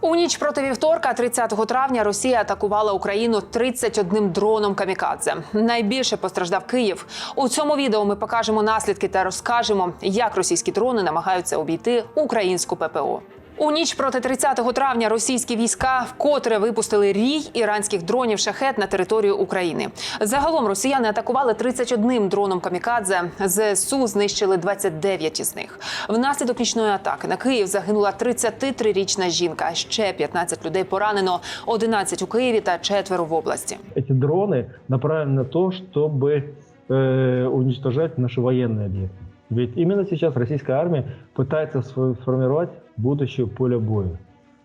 У ніч проти вівторка, 30 травня, Росія атакувала Україну 31 дроном камікадзе. Найбільше постраждав Київ. У цьому відео ми покажемо наслідки та розкажемо, як російські дрони намагаються обійти українську ППО. У ніч проти 30 травня російські війська вкотре випустили рій іранських дронів шахет на територію України. Загалом росіяни атакували 31 дроном камікадзе. ЗСУ знищили 29 із них. Внаслідок нічної атаки на Київ загинула 33-річна жінка. Ще 15 людей поранено, 11 у Києві та четверо в області. Эти дроны направлены на то, чтобы э, уничтожать наши военные объекты. Ведь именно сейчас российская армия пытается сфо- сформировать будущее поле боя.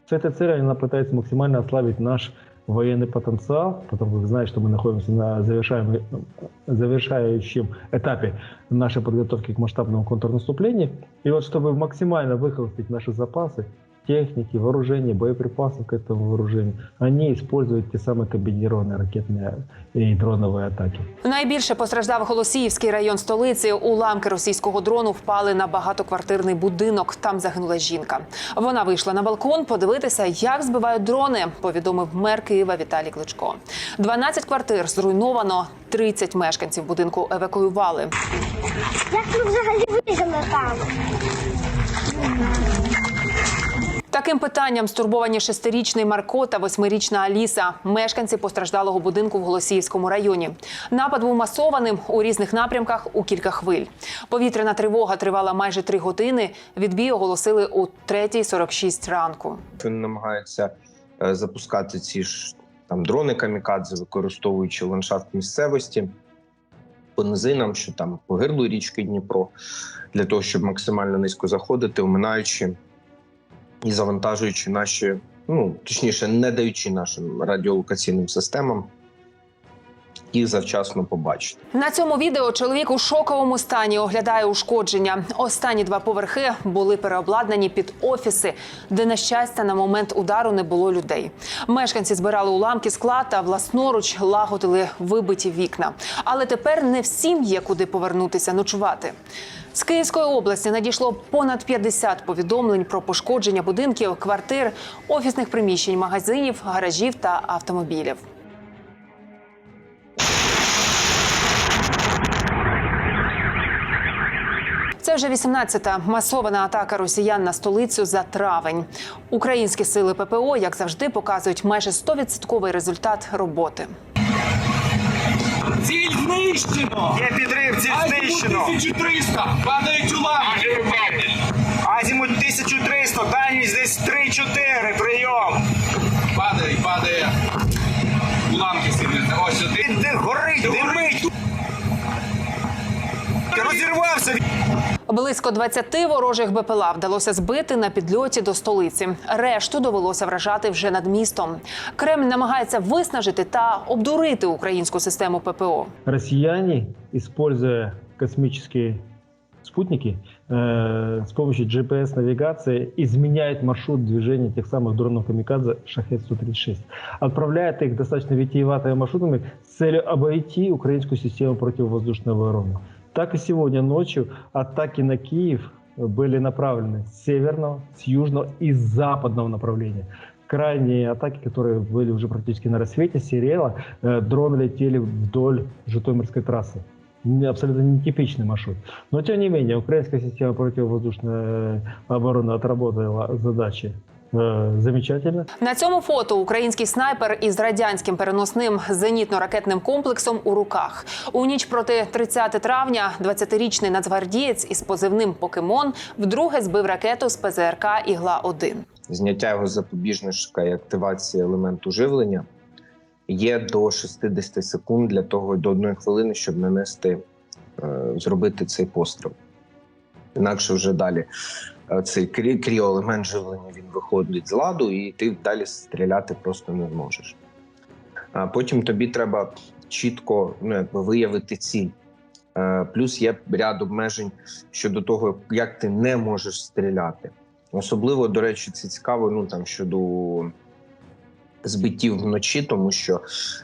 С этой целью она пытается максимально ослабить наш военный потенциал, потому вы знаете, что мы находимся на завершающем этапе нашей подготовки к масштабному контрнаступлению. И вот чтобы максимально выхолостить наши запасы, техники, вооружения, боеприпасов к этому вооружению, они используют те самые комбинированные ракетные и дроновые атаки. Найбільше постраждав Голосіївський район столиці. Уламки російського дрону впали на багатоквартирний будинок. Там загинула жінка. Вона вийшла на балкон подивитися, як збивають дрони. Повідомив мер Києва Віталій Кличко. 12 квартир зруйновано. 30 мешканців будинку евакуювали. Як ми взагалі вижили там? Таким питанням стурбовані шестирічний Марко та восьмирічна Аліса, мешканці постраждалого будинку в Голосіївському районі. Напад був масованим у різних напрямках у кілька хвиль. Повітряна тривога тривала майже три години. Відбій оголосили у 3.46 ранку. Вони намагаються е, запускати ці ж там дрони камікадзе, використовуючи ландшафт місцевості по низинам, що там по гирлу річки Дніпро, для того, щоб максимально низько заходити, оминаючи і завантажуючи наші, ну точніше, не даючи нашим радіолокаційним системам їх завчасно побачити. На цьому відео чоловік у шоковому стані оглядає ушкодження. Останні два поверхи були переобладнані під офіси, де на щастя на момент удару не було людей. Мешканці збирали уламки скла та власноруч лагодили вибиті вікна. Але тепер не всім є куди повернутися ночувати. З Київської області надійшло понад 50 повідомлень про пошкодження будинків, квартир, офісних приміщень, магазинів, гаражів та автомобілів. Це вже 18-та масована атака росіян на столицю за травень. Українські сили ППО, як завжди, показують майже 100% результат роботи. Ціль знищено! Є підрив, ціль знищено. 1300! Падають уламки! Азімут 1300, дальність десь 3-4, прийом. Падає, падає. Уламки сидяться. Ось. Де горить, димить. Розірвався. Близько 20 ворожих БПЛА вдалося збити на підльоті до столиці. Решту довелося вражати вже над містом. Кремль намагається виснажити та обдурити українську систему ППО. Россияне, используя космические спутники, э, с помощью GPS-навигации изменяют маршрут движения тех самых дронов «Камикадзе» «Шахет-136». Отправляет их достаточно витиеватыми маршрутами с целью обойти украинскую систему противовоздушной обороны. Так и сегодня ночью атаки на Киев были направлены с северного, с южного и с западного направления. Крайние атаки, которые были уже практически на рассвете, сериала, э, дроны летели вдоль Житомирской трассы. Абсолютно нетипичный маршрут. Но тем не менее, украинская система противовоздушной э, обороны отработала задачи замечательно. На цьому фото український снайпер із радянським переносним зенітно-ракетним комплексом у руках. У ніч проти 30 травня 20-річний нацгвардієць із позивним Покемон вдруге збив ракету з ПЗРК Ігла 1 Зняття його запобіжника і активація елементу живлення є до 60 секунд для того до одної хвилини, щоб нанести, е, зробити цей постріл. Інакше вже далі е, цей крі- кріоелемент живлення він виходить з ладу, і ти далі стріляти просто не зможеш. А потім тобі треба чітко ну, якби виявити ціль. Е, Плюс є ряд обмежень щодо того, як ти не можеш стріляти. Особливо, до речі, це цікаво ну, там, щодо збиттів вночі, тому що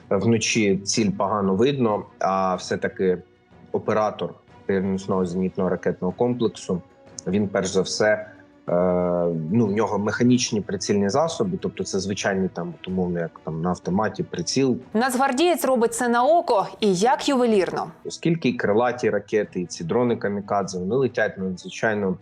вночі ціль погано видно, а все-таки оператор переносного зенітного ракетного комплексу він перш за все ну, в нього механічні прицільні засоби, тобто це звичайний там умовно, як там на автоматі приціл, Нацгвардієць робить це на око і як ювелірно. оскільки і крилаті ракети, і ці дрони камікадзе вони летять на надзвичайно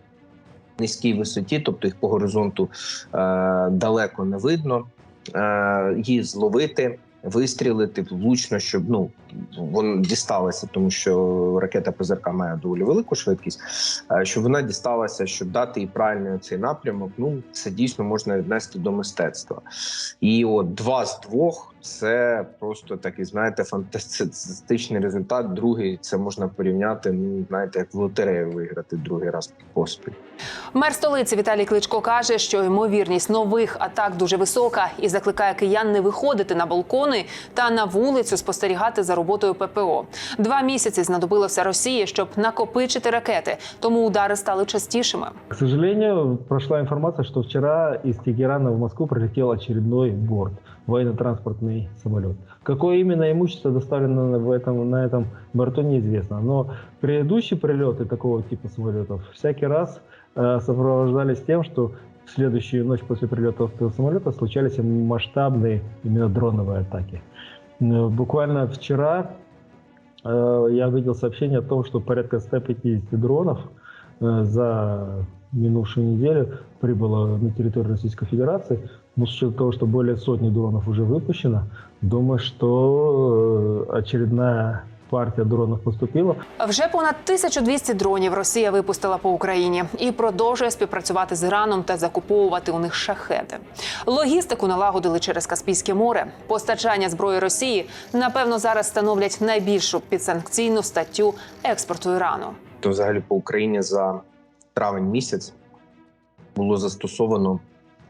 низькій висоті, тобто їх по горизонту е, далеко не видно. Е, її зловити, вистрілити влучно, щоб ну вона дісталася, тому що ракета ПЗРК має доволі велику швидкість. е, Щоб вона дісталася, щоб дати і правильний цей напрямок. Ну це дійсно можна віднести до мистецтва. І от два з двох це просто такий, знаєте, фантастичний результат. Другий це можна порівняти. Ну знаєте, як в лотерею виграти другий раз поспіль. Мер столиці Віталій Кличко каже, що ймовірність нових атак дуже висока і закликає киян не виходити на балкони та на вулицю спостерігати за роботою ППО. Два місяці знадобилося Росії, щоб накопичити ракети, тому удари стали частішими. К сожалению, прошла информация, что вчера из Тегерана в Москву прилетел очередной борт, военно-транспортный самолет. Какое именно имущество доставлено в этом, на этом борту, неизвестно. Но предыдущие прилеты такого типа самолетов всякий раз э, сопровождались тем, что в следующую ночь после прилета этого самолета случались масштабные именно дроновые атаки. Буквально вчера э, я видел сообщение о том, что порядка 150 дронов э, за минувшую неделю прибыло на территорию Российской Федерации. Но с учетом того, что более сотни дронов уже выпущено, думаю, что э, очередная партия дронов поступила. Вже понад 1200 дронів Росія випустила по Україні і продовжує співпрацювати з Іраном та закуповувати у них шахеди. Логістику налагодили через Каспійське море. Постачання зброї Росії напевно зараз становлять найбільшу підсанкційну статтю експорту Ірану. то взагалі по Україні за травень місяць було застосовано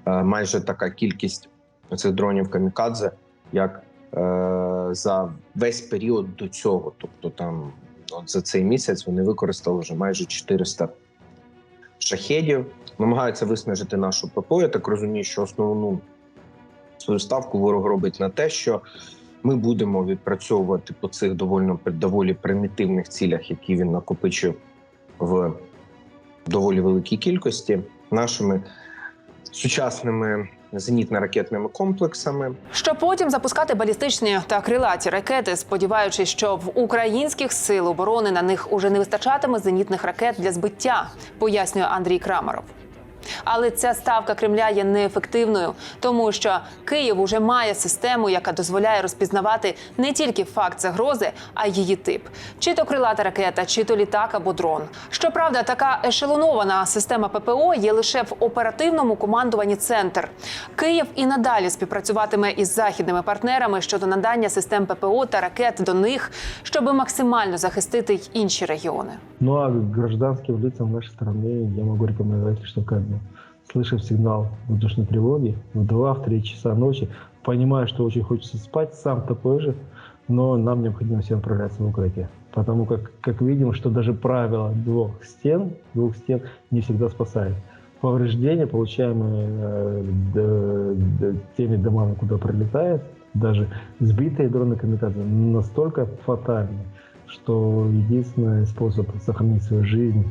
майже така кількість цих дронів камікадзе, як е, за весь період до цього. Тобто, там от за цей місяць вони використали вже майже 400 шахедів. Намагаються виснажити нашу ППО. Я так розумію, що основну свою ставку ворог робить на те, що ми будемо відпрацьовувати по цих доволі, доволі примітивних цілях, які він накопичив в доволі великій кількості нашими сучасними зенітно-ракетними комплексами. що потім запускати балістичні та крилаті ракети, сподіваючись, що в українських сил оборони на них уже не вистачатиме зенітних ракет для збиття, пояснює Андрій Крамаров. Але ця ставка Кремля є неефективною, тому що Київ уже має систему, яка дозволяє розпізнавати не тільки факт загрози, а й її тип: чи то крилата ракета, чи то літак або дрон. Щоправда, така ешелонована система ППО є лише в оперативному командуванні центр. Київ і надалі співпрацюватиме із західними партнерами щодо надання систем ППО та ракет до них, щоб максимально захистити й інші регіони. Ну а гражданским лицам нашей страны я могу рекомендовать, что как бы, слышав сигнал воздушной тревоги в 2-3 часа ночи, понимая, что очень хочется спать, сам такой же, но нам необходимо всем отправляться в укрытие. Потому как, как видим, что даже правило двух стен, двух стен не всегда спасает. Повреждения, получаемые э, д- теми домами, куда прилетает, даже сбитые дроны камикадзе, настолько фатальны, что единственный способ сохранить свою жизнь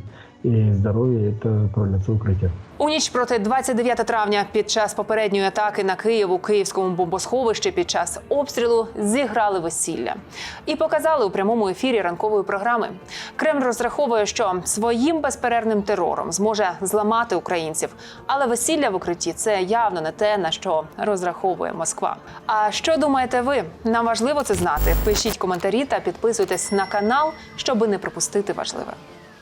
здоровье – это отправляться в укрытие. У ніч проти 29 травня під час попередньої атаки на Київ у київському бомбосховищі під час обстрілу зіграли весілля і показали у прямому ефірі ранкової програми. Кремль розраховує, що своїм безперервним терором зможе зламати українців, але весілля в укритті це явно не те, на що розраховує Москва. А що думаєте ви? Нам важливо це знати. Пишіть коментарі та підписуйтесь на канал, щоби не пропустити важливе.